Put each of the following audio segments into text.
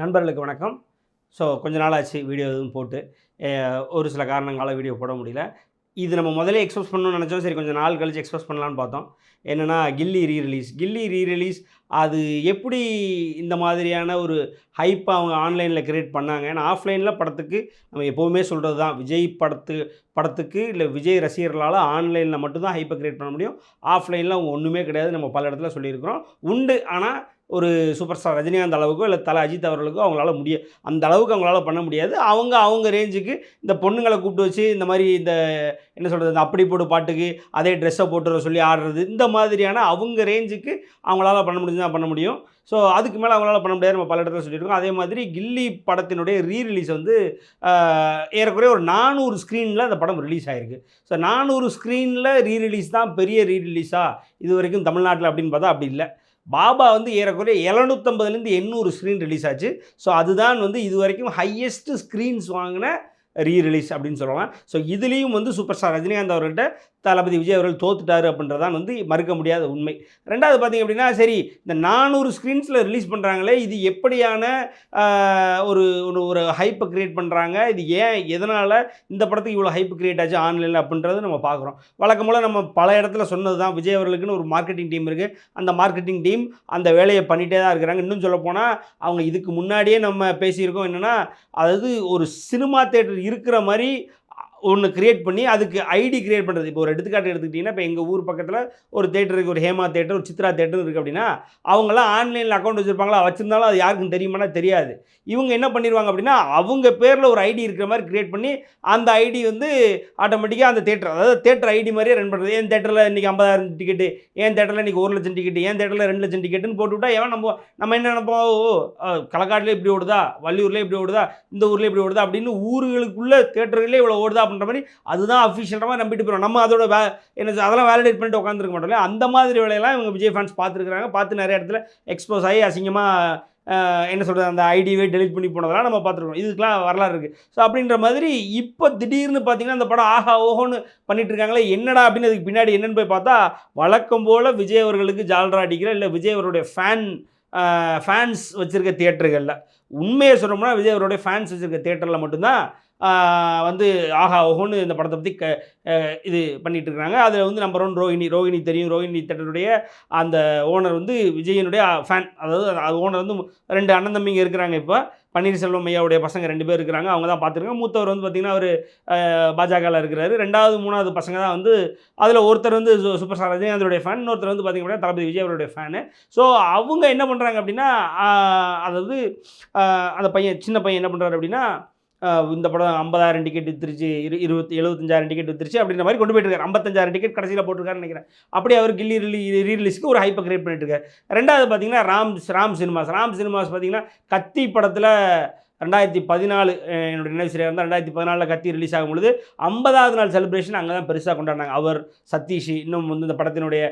நண்பர்களுக்கு வணக்கம். ஸோ கொஞ்ச நாள் ஆச்சு வீடியோ எதுவும் போட்டு ஒரு சில காரணங்களால் வீடியோ போட முடியல. இது நம்ம முதல்ல எக்ஸ்போஸ் பண்ணணும்னு நினச்சோம். சரி கொஞ்சம் நாள் கழிச்சு எக்ஸ்போஸ் பண்ணலான்னு பார்த்தோம். என்னென்னா கில்லி ரீ ரிலீஸ் கில்லி ரீ ரிலீஸ் அது எப்படி இந்த மாதிரியான ஒரு ஹைப்பை அவங்க ஆன்லைனில் க்ரியேட் பண்ணாங்க? ஏன்னா ஆஃப்லைனில் படத்துக்கு நம்ம எப்போவுமே சொல்கிறது தான் விஜய் படத்து படத்துக்கு இல்லை விஜய் ரசிகர்களால் ஆன்லைனில் மட்டும்தான் ஹைப்பை க்ரியேட் பண்ண முடியும். ஆஃப்லைனில் அவங்க ஒன்றுமே கிடையாது. நம்ம பல இடத்துல சொல்லியிருக்கிறோம். உண்டு. ஆனால் ஒரு சூப்பர் ஸ்டார் ரஜினிகாந்த் அளவுக்கோ இல்லை தலை அஜித் அவர்களுக்கோ அவங்களால முடிய அந்த அளவுக்கு அவங்களால பண்ண முடியாது. அவங்க அவங்க ரேஞ்சுக்கு இந்த பொண்ணுங்களை கூப்பிட்டு வச்சு இந்த மாதிரி இந்த என்ன சொல்கிறது இந்த அப்படி போடு பாட்டுக்கு அதே ட்ரெஸ்ஸை போட்டு சொல்லி ஆடுறது இந்த மாதிரியான அவங்க ரேஞ்சுக்கு அவங்களால பண்ண முடிஞ்சா பண்ண முடியும். ஸோ அதுக்கு மேலே அவங்களால பண்ண முடியாது நம்ம பல இடத்துல சொல்லியிருக்கோம் அதே மாதிரி கில்லி படத்தினுடைய ரீ ரிலீஸ் வந்து ஏறக்குறைய ஒரு நானூறு ஸ்க்ரீனில் அந்த படம் ரிலீஸ் ஆயிருக்கு. ஸோ நானூறு ஸ்க்ரீனில் ரீ ரிலீஸ் தான் பெரிய ரீ ரிலீஸாக இது வரைக்கும் தமிழ்நாட்டில் அப்படின்னு பார்த்தா அப்படி இல்லை. பாபா வந்து ஏறக்குறைய எழுநூற்றம்பதுலேருந்து எண்ணூறு ஸ்க்ரீன் ரிலீஸ் ஆச்சு. ஸோ அதுதான் வந்து இது வரைக்கும் ஹையஸ்ட் ஸ்க்ரீன்ஸ் வாங்கின ரீ ரிலீஸ் அப்படின்னு சொல்லலாம். ஸோ இதுலேயும் வந்து சூப்பர் ஸ்டார் ரஜினிகாந்த் அவர்கிட்ட தளபதி விஜய் அவர்கள் தோத்துட்டார் அப்படின்றதான் வந்து மறுக்க முடியாத உண்மை. ரெண்டாவது பார்த்தீங்க அப்படின்னா சரி இந்த நானூறு ஸ்க்ரீன்ஸில் ரிலீஸ் பண்ணுறாங்களே இது எப்படியான ஒரு ஒரு ஒரு ஹைப்பை க்ரியேட் பண்ணுறாங்க இது ஏன் எதனால் இந்த படத்துக்கு இவ்வளோ ஹைப் க்ரியேட் ஆச்சு ஆன்லைனில் அப்படின்றது நம்ம பார்க்குறோம். வழக்கம் போல் நம்ம பல இடத்துல சொன்னது தான் விஜய் அவர்களுக்குன்னு ஒரு மார்க்கெட்டிங் டீம் இருக்குது அந்த மார்க்கெட்டிங் டீம் அந்த வேலையை பண்ணிகிட்டே தான் இருக்கிறாங்க. இன்னும் சொல்லப்போனால் அவங்க இதுக்கு முன்னாடியே நம்ம பேசியிருக்கோம் என்னென்னா அதாவது ஒரு சினிமா தேட்டர் இருக்கிற மாதிரி ஒன்று கிரியேட் பண்ணி அதுக்கு ஐடி கிரியேட் பண்ணுறது இப்போ ஒரு எடுத்துக்காட்டு எடுத்துக்கிட்டிங்கன்னா இப்போ எங்கள் ஊர் பக்கத்தில் ஒரு தேட்டருக்கு ஒரு ஹேமா தேட்டர் ஒரு சித்ரா தேட்டர் இருக்குது அப்படின்னா அவங்களாம் ஆன்லைனில் அக்கௌண்ட் வச்சுருப்பாங்களா? வச்சுருந்தாலும் அது யாருக்கும் தெரியுமானா தெரியாது. இவங்க என்ன பண்ணிடுவாங்க அப்படின்னா அவங்க பேரில் ஒரு ஐடி இருக்கிற மாதிரி கிரியேட் பண்ணி அந்த ஐடி வந்து ஆட்டோமேட்டிக்காக அந்த தேட்டர் அதாவது தேட்டர் ஐடி மாதிரியே ரன் பண்ணுறது என் தேட்டரில் இன்றைக்கி ஐம்பதாயிரம் டிக்கெட்டு என் தேட்டரில் இன்றைக்கி ஒரு லட்சம் டிக்கெட்டு என் தேட்டரில் ரெண்டு லட்சம் டிக்கெட்டுன்னு போட்டு விட்டா எவன் நம்ம நம்ம என்ன நினைப்போம்? ஓ களக்காட்டில் இப்படி ஓடுதா? வள்ளியூரில் இப்படி ஓடுதா? இந்த ஊரில் இப்படி ஓடுதா? அப்படின்னு ஊர்களுக்குள்ள தேட்டர்களே இவ்வளோ ஓடுதா? அப்படின்ற மாதிரி அதுதான் அஃபிஷியலாக மாதிரி நம்பிட்டு போயிடும் நம்ம அதோட வே என்ன அதெல்லாம் வேலிடேட் பண்ணிட்டு உட்காந்துருக்க மாட்டோம் இல்லையா? அந்த மாதிரி வேலையெல்லாம் இவங்க விஜய் ஃபேன்ஸ் பார்த்துருக்குறாங்க. பார்த்து நிறைய இடத்துல எக்ஸ்போஸ் ஆகி அசிங்கமாக என்ன சொல்கிறது அந்த ஐடியவே டெலிட் பண்ணி போனதெல்லாம் நம்ம பார்த்துருக்கோம். இதுக்கெலாம் வரலாறு இருக்குது ஸோ அப்படின்ற மாதிரி இப்போ திடீர்னு பார்த்தீங்கன்னா அந்த படம் ஆஹா ஓஹோன்னு பண்ணிட்டு இருக்காங்களே என்னடா அப்படின்னு அதுக்கு பின்னாடி என்னென்னு போய் பார்த்தா வழக்கம் போல் விஜய் அவர்களுக்கு ஜால்ரா அடிக்கிற இல்லை விஜய் அவருடைய ஃபேன் ஃபேன்ஸ் வச்சுருக்க தியேட்டர்களில் உண்மையை சொல்லணும்னா விஜய் அவருடைய ஃபேன்ஸ் வச்சுருக்க தியேட்டரில் மட்டும்தான் வந்து ஆஹா ஓஹோன்னு இந்த படத்தை பற்றி க இது பண்ணிகிட்டு இருக்காங்க அதில் வந்து நம்பர் ஒன் ரோஹிணி ரோஹிணி தெரியும். ரோஹிணி தேட்டருடைய அந்த ஓனர் வந்து விஜயனுடைய ஃபேன் அதாவது அது ஓனர் வந்து ரெண்டு அண்ணன் தம்பிங்க இருக்கிறாங்க இப்போ. பன்னீர்செல்வம் ஐயாவுடைய பசங்க ரெண்டு பேர் இருக்கிறாங்க. அவங்க தான் பார்த்துருக்காங்க மூத்தவர் வந்து பார்த்திங்கன்னா அவர் பாஜகவில் இருக்கிறாரு. ரெண்டாவது மூணாவது பசங்க தான் வந்து அதில் ஒருத்தர் வந்து சூப்பர் ஸ்டார் ரஜினிகாந்தருடைய ஃபேன் இன்னொருத்தர் வந்து பார்த்திங்க அப்படின்னா தளபதி விஜய் அவருடைய ஃபேனு ஸோ அவங்க என்ன பண்ணுறாங்க அப்படின்னா அதாவது அந்த பையன் சின்ன பையன் என்ன பண்ணுறாரு அப்படின்னா இந்த படம் ஐம்பதாயிரம் டிக்கெட் வித்துருச்சு இரு இருபத்தி எழுபத்தஞ்சாயிரம் டிக்கெட் வித்துருச்சு அப்படின்ற மாதிரி கொண்டு போயிட்டு இருக்காரு ஐம்பத்தஞ்சாயிரம் டிக்கெட் கடைசியில் போட்டிருக்காருன்னு நினைக்கிறேன். அப்படி அவர் கில்லி ரிலீ ரீரிலீஸ்க்கு ஒரு ஹைப்பை கிரியேட் பண்ணிட்டு இருக்காரு ரெண்டாவது பார்த்தீங்கன்னா ராம் ராம் சினிமாஸ். ராம் சினிமாஸ் பார்த்தீங்கன்னா கத்தி படத்தில் ரெண்டாயிரத்தி பதினாலு என்னோட நினைவு சரியாக இருந்தால் ரெண்டாயிரத்தி பதினாலில் கத்தி ரிலீஸ் ஆகும் பொழுது ஐம்பதாவது நாள் செலிப்ரேஷன் அங்கே தான் பெருசாக கொண்டாடினாங்க. அவர் சதீஷ் இன்னும் வந்து இந்த படத்தினுடைய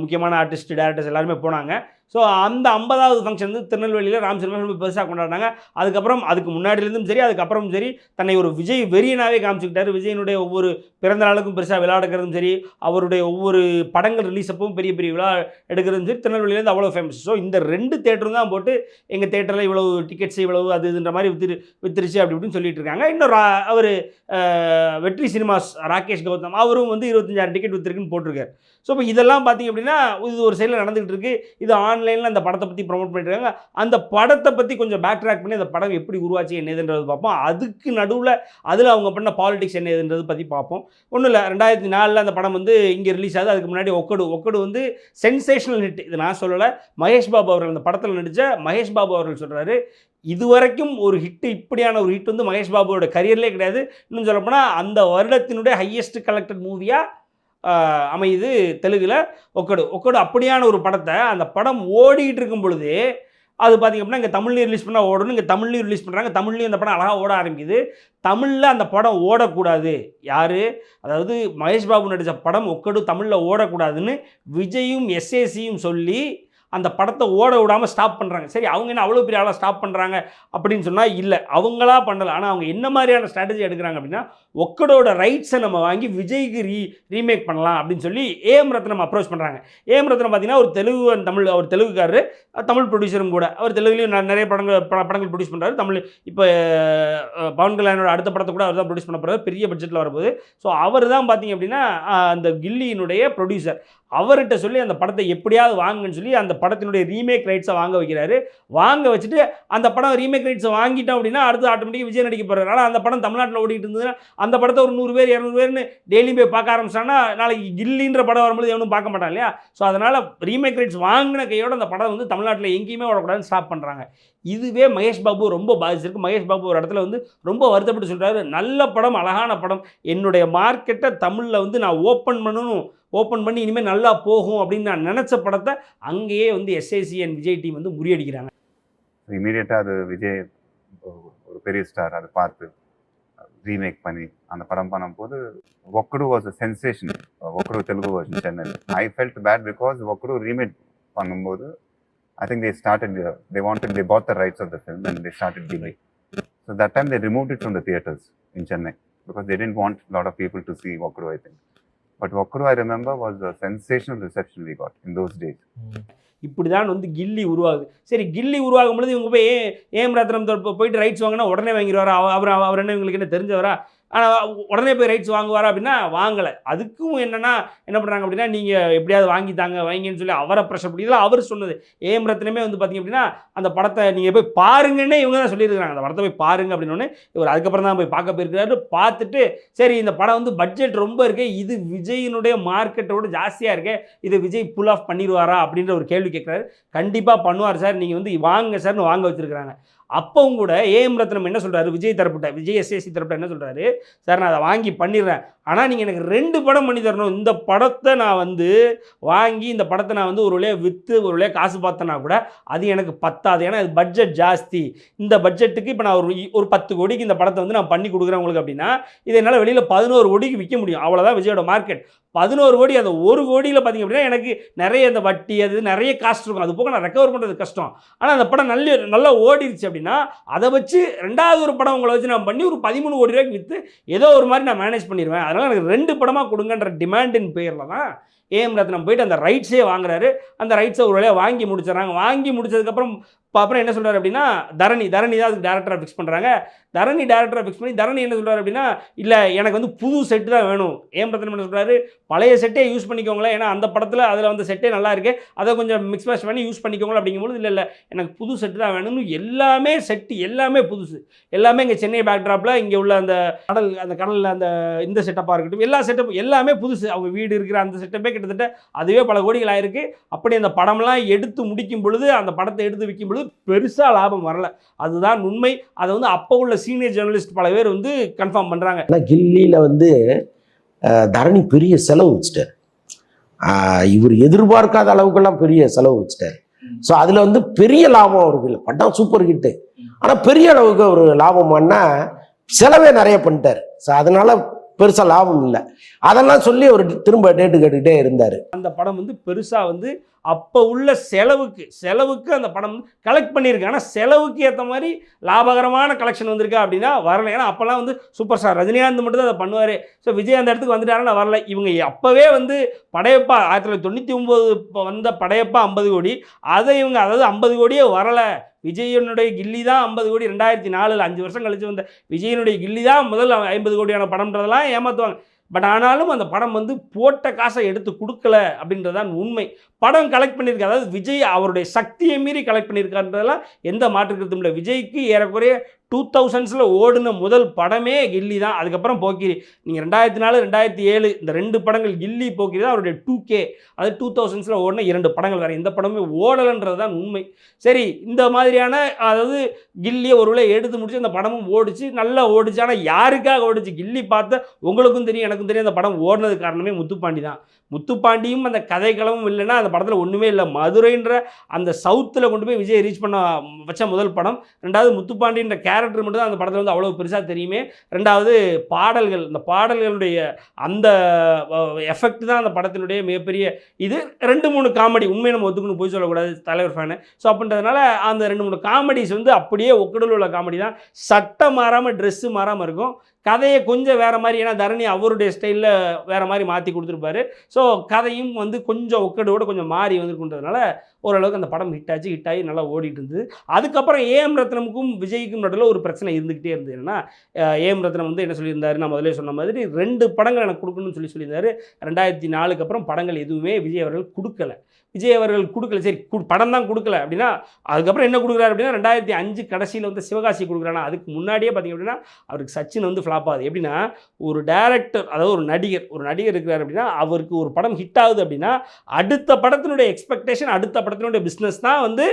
முக்கியமான ஆர்டிஸ்ட் டேரக்டர்ஸ் எல்லாருமே போனாங்க. ஸோ அந்த ஐம்பதாவது ஃபங்க்ஷன் வந்து திருநெல்வேலியில் ராம் சினிமா ரொம்ப பெருசாக கொண்டாடினாங்க. அதுக்கப்புறம் அதுக்கு முன்னாடிலேருந்தும் சரி அதுக்கப்புறமும் சரி தன்னை ஒரு விஜய் வெறியனாவே காமிச்சுக்கிட்டாரு. விஜயனுடைய ஒவ்வொரு பிறந்த நாளுக்கும் பெருசாக விளையாடுக்கிறதும் சரி அவருடைய ஒவ்வொரு படங்கள் ரிலீஸ் அப்பவும் பெரிய பெரிய விழா எடுக்கிறதும் சரி திருநெல்வேலியிலேருந்து அவ்வளோ ஃபேமஸ் ஸோ இந்த ரெண்டு தேட்டரும் தான் போட்டு எங்கள் தேட்டரில் இவ்வளவு டிக்கெட்ஸ் இவ்வளவு அது இதுன்ற மாதிரி வித்துரு வித்துருச்சு அப்படி இப்படின்னு சொல்லிட்டு இருக்காங்க. இன்னும் அவர் வெற்றி சினிமாஸ் ராகேஷ் கௌதம் அவரும் வந்து இருபத்தஞ்சாயிரம் டிக்கெட் வித்துருக்குன்னு போட்டிருக்காரு. ஸோ இப்போ இதெல்லாம் பார்த்தீங்க அப்படின்னா இது ஒரு சைடில் நடந்துகிட்டு இருக்கு. இது ஆன்லைனில் அந்த படத்தை பற்றி ப்ரொமோட் பண்ணிட்டு அந்த படத்தை பற்றி கொஞ்சம் பேக் ட்ராக் பண்ணி அந்த படம் எப்படி உருவாச்சு என்னதுன்றது பார்ப்போம். அதுக்கு நடுவில் அதில் அவங்க பண்ண பாலிடிக்ஸ் என்னதுன்றது பற்றி பார்ப்போம். ஒன்றும் இல்லை ரெண்டாயிரத்தி நாலில் அந்த படம் வந்து இங்கே ரிலீஸ் ஆகுது. அதுக்கு முன்னாடி ஒக்கடு. ஒக்கடு வந்து சென்சேஷனல் ஹிட் இது நான் சொல்லலை. மகேஷ் பாபு அவர்கள் அந்த படத்தில் நடித்த மகேஷ் பாபு அவர்கள் சொல்கிறாரு இதுவரைக்கும் ஒரு ஹிட் இப்படியான ஒரு ஹிட் வந்து மகேஷ் பாபுவோட கரியர்லேயே கிடையாது. இன்னும் சொல்லப்போனால் அந்த வருடத்தினுடைய ஹையஸ்ட் கலெக்டட் மூவியாக அமையுது தெலுங்கில் ஒக்கடு. ஒக்கடு அப்படியான ஒரு படத்தை அந்த படம் ஓடிக்கிட்டு இருக்கும் பொழுது அது பார்த்திங்க அப்படின்னா இங்கே தமிழ்லேயும் ரிலீஸ் பண்ணால் ஓடணும் இங்கே தமிழ்லையும் ரிலீஸ் பண்ணுறாங்க தமிழ்லேயும் அந்த படம் அழகாக ஓட ஆரம்பிக்குது. தமிழில் அந்த படம் ஓடக்கூடாது. யார்? அதாவது மகேஷ் பாபு நடித்த படம் ஒக்கடு தமிழில் ஓடக்கூடாதுன்னு விஜயும் எஸ்ஏசியும் சொல்லி அந்த படத்தை ஓட விடாமல் ஸ்டாப் பண்ணுறாங்க சரி அவங்க என்ன அவ்வளோ பெரிய ஆளாக ஸ்டாப் பண்ணுறாங்க அப்படின்னு சொன்னால் இல்லை. அவங்களா பண்ணலை. ஆனால் அவங்க என்ன மாதிரியான ஸ்ட்ராட்டஜி எடுக்கிறாங்க அப்படின்னா ஒக்கடோட ரைட்ஸை நம்ம வாங்கி விஜய்க்கு ரீ ரீமேக் பண்ணலாம் அப்படின்னு சொல்லி ஏஎம் ரத்னம் அப்ரோச் பண்ணுறாங்க ஏஎம் ரத்னம் பார்த்தீங்கன்னா ஒரு தெலுங்கு தமிழ் அவர் தெலுங்குக்காரரு தமிழ் ப்ரொடியூசரும் கூட. அவர் தெலுங்குலேயும் நிறைய படங்கள் ப- படங்கள் ப்ரொடியூஸ் பண்ணுறாரு தமிழ் இப்போ பவன் கல்யாணோட அடுத்த படத்தை கூட அவர் தான் ப்ரொடியூஸ் பண்ண போகிறார் பெரிய பட்ஜெட்டில் வரும்போது ஸோ அவர் தான் பார்த்தீங்க அப்படின்னா அந்த கில்லியினுடைய ப்ரொடியூசர் அவர்கிட்ட சொல்லி அந்த படத்தை எப்படியாவது வாங்குன்னு சொல்லி அந்த படத்தினுடைய ரீமேக் ரைட்ஸை வாங்க வைக்கிறாரு. வாங்க வச்சுட்டு அந்த படம் ரீமேக் ரைட்ஸை வாங்கிட்டோம் அப்படின்னா அடுத்து ஆட்டோமேட்டிக்காக விஜய் நடிக்க போகிறாரு ஆனால் அந்த படம் தமிழ்நாட்டில் ஓடிட்டு இருந்ததுன்னா அந்த படத்தை ஒரு நூறு பேர் இரநூறு பேர்னு டெய்லியும் போய் பார்க்க ஆரம்பிச்சாங்கன்னா நாளைக்கு கில்லின்ற படம் வரும்போது எவனும் பார்க்க மாட்டான் இல்லையா? ஸோ அதனால் ரீமேக் ரைட்ஸ் வாங்கின கையோட அந்த படம் வந்து தமிழ்நாட்டில் எங்கேயுமே ஓடக்கூடாதுன்னு ஸ்டாப் பண்ணுறாங்க இதுவே மகேஷ் பாபு ரொம்ப பாதிச்சிருக்கு. மகேஷ் பாபு ஒரு இடத்துல வந்து ரொம்ப வருத்தப்பட்டு சொல்கிறாரு நல்ல படம் அழகான படம். என்னுடைய மார்க்கெட்டை தமிழில் வந்து நான் ஓப்பன் பண்ணணும். ஓப்பன் பண்ணி இனிமேல் நல்லா போகும் அப்படின்னு நான் நினச்ச படத்தை அங்கேயே வந்து எஸ்ஐசி அண்ட் விஜய் டீம் வந்து முறியடிக்கிறாங்க. இமீடியட்டாக அது விஜய் ஒரு- பெரிய ஸ்டார் அதை பார்த்து ரீமேக் பண்ணி அந்த படம் பண்ணும்போது Okkadu was a sensation Okkadu Telugu version சென்னையில் I felt bad because Okkadu remake பண்ணும்போது I think they started they wanted they bought the rights of the film and they started delay so that time they remove it from the theatres in Chennai because they didn't want lot of people to see Okkadu I think but Okkadu I remember was a sensational reception we got in those days இப்படி தான் வந்து கில்லி உருவாகுது சரி கில்லி உருவாகும் பொழுது இவங்க போய் ஏ- ஏம் ரத்னம் போயிட்டு ரைட்ஸ் வாங்கினா உடனே வாங்கிடுவாரா? அவ- அவர் அவர் என்ன இவங்களுக்கு என்ன தெரிஞ்சவரா? ஆனால் உடனே போய் ரைட்ஸ் வாங்குவாரா அப்படின்னா வாங்கலை. அதுக்கும் என்னென்னா என்ன பண்ணுறாங்க அப்படின்னா நீங்கள் எப்படியாவது வாங்கி தாங்க வாங்கின்னு சொல்லி அவரை ப்ரெஷர் பண்ணி இதெல்லாம் அவர் சொன்னது. ஏம் ரத்னமே வந்து பார்த்தீங்க அப்படின்னா அந்த படத்தை நீங்கள் போய் பாருங்கன்னே இவங்க தான் சொல்லியிருக்கிறாங்க. அந்த படத்தை போய் பாருங்க அப்படின்னு இவர் அதுக்கப்புறம் தான் போய் பார்க்க போயிருக்கிறாரு. பார்த்துட்டு சரி இந்த படம் வந்து பட்ஜெட் ரொம்ப இருக்கே இது விஜயினுடைய மார்க்கெட்டோட ஜாஸ்தியாக இருக்கு இது விஜய் புல் ஆஃப் பண்ணிடுவாரா அப்படின்ற ஒரு கேள்வி கேட்குறாரு. கண்டிப்பாக பண்ணுவார் சார். நீங்கள் வந்து வாங்க சார்னு வாங்க வச்சிருக்காங்க அப்பவும் கூட ஏஎம் ரத்னம் என்ன சொல்கிறாரு விஜய் தரப்பிட்ட விஜய் எஸ்ஏசி தரப்புட்ட என்ன சொல்கிறாரு சார் நான் அதை வாங்கி பண்ணிடுறேன். ஆனால் நீங்கள் எனக்கு ரெண்டு படம் பண்ணி தரணும். இந்த படத்தை நான் வந்து வாங்கி இந்த படத்தை நான் வந்து ஒரு வழியாக விற்று ஒரு வழியாக காசு பார்த்தேன்னா கூட அது எனக்கு பத்தாது. ஏன்னா இது பட்ஜெட் ஜாஸ்தி. இந்த பட்ஜெட்டுக்கு இப்போ நான் ஒரு ஒரு பத்து கோடிக்கு இந்த படத்தை வந்து நான் பண்ணி கொடுக்குறேன் உங்களுக்கு அப்படின்னா இதை என்னால் வெளியில் பதினோரு கோடிக்கு விற்க முடியும். அவ்வளோதான் விஜயோட மார்க்கெட் பதினோரு கோடி அந்த ஒரு கோடியில் பார்த்தீங்க அப்படின்னா எனக்கு நிறைய இந்த வட்டி அது நிறைய காஸ்ட் இருக்கும். அது போக நான் ரெக்கவர் பண்ணுறது கஷ்டம். ஆனால் அந்த படம் நல்ல நல்லா ஓடிடுச்சு அப்படின்னா அதை வச்சு ரெண்டாவது ஒரு படம் உங்களை வச்சு நான் பண்ணி ஒரு பதிமூணு கோடி ரூபாய்க்கு விற்று ஏதோ ஒரு மாதிரி நான் மேனேஜ் பண்ணிடுவேன் அதனால் எனக்கு ரெண்டு படமாக கொடுங்கன்ற டிமாண்டின் பேரில் தான் ஏஎம் ரத்னம் போயிட்டு அந்த ரைட்ஸே வாங்குறாரு. அந்த ரைட்ஸை ஒரு வழியாக வாங்கி முடிச்சிடறாங்க. வாங்கி முடிச்சதுக்கப்புறம் இப்போ அப்புறம் என்ன சொல்கிறார் அப்படின்னா தரணி தரணி தான் அதுக்கு டேரக்டராக ஃபிக்ஸ் பண்ணுறாங்க தரணி டேரக்டராக ஃபிக்ஸ் பண்ணி தரணி என்ன சொல்கிறார் அப்படின்னா இல்லை எனக்கு வந்து புது செட்டு தான் வேணும். ஏம் ரத்னம் என்ன சொல்கிறாரு பழைய செட்டே யூஸ் பண்ணிக்கோங்களேன். ஏன்னா அந்த படத்தில் அதில் வந்து செட்டே நல்லா இருக்குது அதை கொஞ்சம் மிக்ஸ் மேட்ச் பண்ணி யூஸ் பண்ணிக்கோங்களேன் அப்படிங்கும்போது இல்லை இல்லை எனக்கு புது செட்டு தான் வேணும்னு எல்லாமே செட்டு எல்லாமே புதுசு. எல்லாமே இங்கே சென்னை பேக்ட்ராப்பில் இங்கே உள்ள அந்த கடல் அந்த கடலில் அந்த இந்த செட்டப்பாக இருக்கட்டும் எல்லா செட்டப் எல்லாமே புதுசு. அவங்க வீடு இருக்கிற அந்த செட்டப்பே கிட்டத்தட்ட அதுவே பல கோடிகள் ஆயிருக்கு. அப்படி அந்த படம்லாம் எடுத்து முடிக்கும் பொழுது அந்த படத்தை எடுத்து விற்கும் பொழுது பெருசாக லாபம் வரல. அதுதான் உண்மை. அதை வந்து அப்போ உள்ள சீனியர் ஜேர்னலிஸ்ட் பல பேர் வந்து கன்ஃபார்ம் பண்ணுறாங்க ஆனால் கில்லியில் வந்து தரணி பெரிய செலவு வச்சுட்டார். இவர் எதிர்பார்க்காத அளவுக்கெல்லாம் பெரிய செலவு வச்சுட்டார். ஸோ அதில் வந்து பெரிய லாபம் அவருக்கு இல்லை. படம் சூப்பர் ஹிட்டு ஆனால் பெரிய அளவுக்கு ஒரு லாபம் பண்ணால் செலவே நிறைய பண்ணிட்டார். ஸோ அதனால பெருசாக லாபம் இல்லை. அதெல்லாம் சொல்லி அவர் திரும்ப டேட்டு கேட்டுக்கிட்டே இருந்தார். அந்த படம் வந்து பெருசாக வந்து அப்போ உள்ள செலவுக்கு செலவுக்கு அந்த படம் கலெக்ட் பண்ணியிருக்கு. ஆனால் செலவுக்கு ஏற்ற மாதிரி லாபகரமான கலெக்ஷன் வந்திருக்கா அப்படின்னா வரல. ஏன்னா அப்போல்லாம் வந்து சூப்பர் ஸ்டார் ரஜினிகாந்த் மட்டும் தான் அதை பண்ணுவார். ஸோ விஜய் அந்த இடத்துக்கு வந்துட்டாருன்னா வரல. இவங்க அப்போவே வந்து படையப்பா ஆயிரத்தி தொள்ளாயிரத்தி தொண்ணூற்றி ஒம்பது இப்போ வந்த படையப்பா ஐம்பது கோடி. அதை இவங்க அதாவது ஐம்பது கோடியே வரலை. விஜயனுடைய கில்லி தான் ஐம்பது கோடி. ரெண்டாயிரத்தி நாலில் அஞ்சு வருஷம் கழிச்சு வந்த விஜயனுடைய கில்லி தான் முதல் ஐம்பது கோடியான படம்ன்றதெல்லாம் ஏமாற்றுவாங்க பட் ஆனாலும் அந்த படம் வந்து போட்ட காசை எடுத்து கொடுக்கல அப்படின்றதான் உண்மை. படம் கலெக்ட் பண்ணியிருக்க அதாவது விஜய் அவருடைய சக்தியை மீறி கலெக்ட் பண்ணியிருக்காருன்றதெல்லாம் எந்த மாற்று கருத்தும் இல்லை. விஜய்க்கு ஏறக்குறைய டூ தௌசண்ட்ஸில் ஓடின முதல் படமே கில்லி தான். அதுக்கப்புறம் போக்கிரி. நீங்கள் ரெண்டாயிரத்தி நாலு ரெண்டாயிரத்தி ஏழு இந்த ரெண்டு படங்கள் கில்லி போக்கிரி தான் அவருடைய டூ கே அது டூ தௌசண்ட்ஸில் ஓடின இரண்டு படங்கள் வேறு. எந்த படமே ஓடலைன்றது தான் உண்மை. சரி இந்த மாதிரியான அதாவது கில்லியை ஒரு வேளை எடுத்து முடிச்சு அந்த படமும் ஓடிச்சு. நல்லா ஓடிச்சு. ஆனால் யாருக்காக ஓடிச்சு? கில்லி பார்த்த உங்களுக்கும் தெரியும் எனக்கும் தெரியும். அந்த படம் ஓடினது காரணமே முத்துப்பாண்டி தான். முத்துப்பாண்டியும் அந்த கதைக்களமும் இல்லைன்னா அந்த படத்தில் ஒன்றுமே இல்லை. மதுரைன்ற அந்த சவுத்தில் கொண்டு போய் விஜய் ரீச் பண்ண வச்ச முதல் படம். ரெண்டாவது முத்துப்பாண்டின்ற கேரக்டர் மட்டும் தான் அந்த படத்தில் வந்து அவ்வளோ பெருசாக தெரியுமே. ரெண்டாவது பாடல்கள் இந்த பாடல்களுடைய அந்த எஃபெக்ட் தான் அந்த படத்தினுடைய மிகப்பெரிய இது. ரெண்டு மூணு காமெடி உண்மையை நம்ம ஒத்துக்கணும் போய் சொல்லக்கூடாது தலைவர் ஃபேனு ஸோ அப்படின்றதுனால அந்த ரெண்டு மூணு காமெடிஸ் வந்து அப்படியே ஒக்கடல் உள்ள காமெடி தான். சட்டை மாறாமல் ட்ரெஸ்ஸு மாறாமல் இருக்கும். கதையை கொஞ்சம் வேறு மாதிரி ஏன்னா தரணி அவருடைய ஸ்டைலில் வேறு மாதிரி மாற்றி கொடுத்துருப்பாரு. ஸோ கதையும் வந்து கொஞ்சம் ஒக்கடோட கொஞ்சம் மாறி வந்துருக்குன்றதுனால ஓரளவுக்கு அந்த படம் ஹிட் ஆச்சு ஹிட் ஆகி நல்லா ஓடிட்டு இருந்தது அதுக்கப்புறம் ஏஎம் ரத்னமுக்கும் விஜய்க்கும் நடுவில் ஒரு பிரச்சனை இருந்துக்கிட்டே இருந்தது. என்னன்னா ஏஎம் ரத்னம் வந்து என்ன சொல்லியிருந்தாரு? நான் முதலே சொன்ன மாதிரி ரெண்டு படங்கள் எனக்கு கொடுக்கணும்னு சொல்லி சொல்லியிருந்தாரு. ரெண்டாயிரத்தி நாலுக்கு அப்புறம் படங்கள் எதுவுமே விஜய் அவர்கள் கொடுக்கல. விஜய் அவர்கள் கொடுக்கல. சரி கு- படம் தான் கொடுக்கல அப்படின்னா அதுக்கப்புறம் என்ன கொடுக்குறாரு அப்படின்னா ரெண்டாயிரத்தி அஞ்சு கடைசியில் வந்து சிவகாசி கொடுக்குறானா அதுக்கு முன்னாடியே பார்த்தீங்க அப்படின்னா அவருக்கு சச்சின் வந்து ஃப்ளாப் ஆகுது. எப்படின்னா ஒரு டேரக்டர் அதாவது ஒரு நடிகர் ஒரு நடிகர் இருக்கிறார் அப்படின்னா அவருக்கு ஒரு படம் ஹிட் ஆகுது அப்படின்னா அடுத்த படத்தினுடைய எக்ஸ்பெக்டேஷன் அடுத்த படத்தினுடைய பிஸ்னஸ் தான் வந்து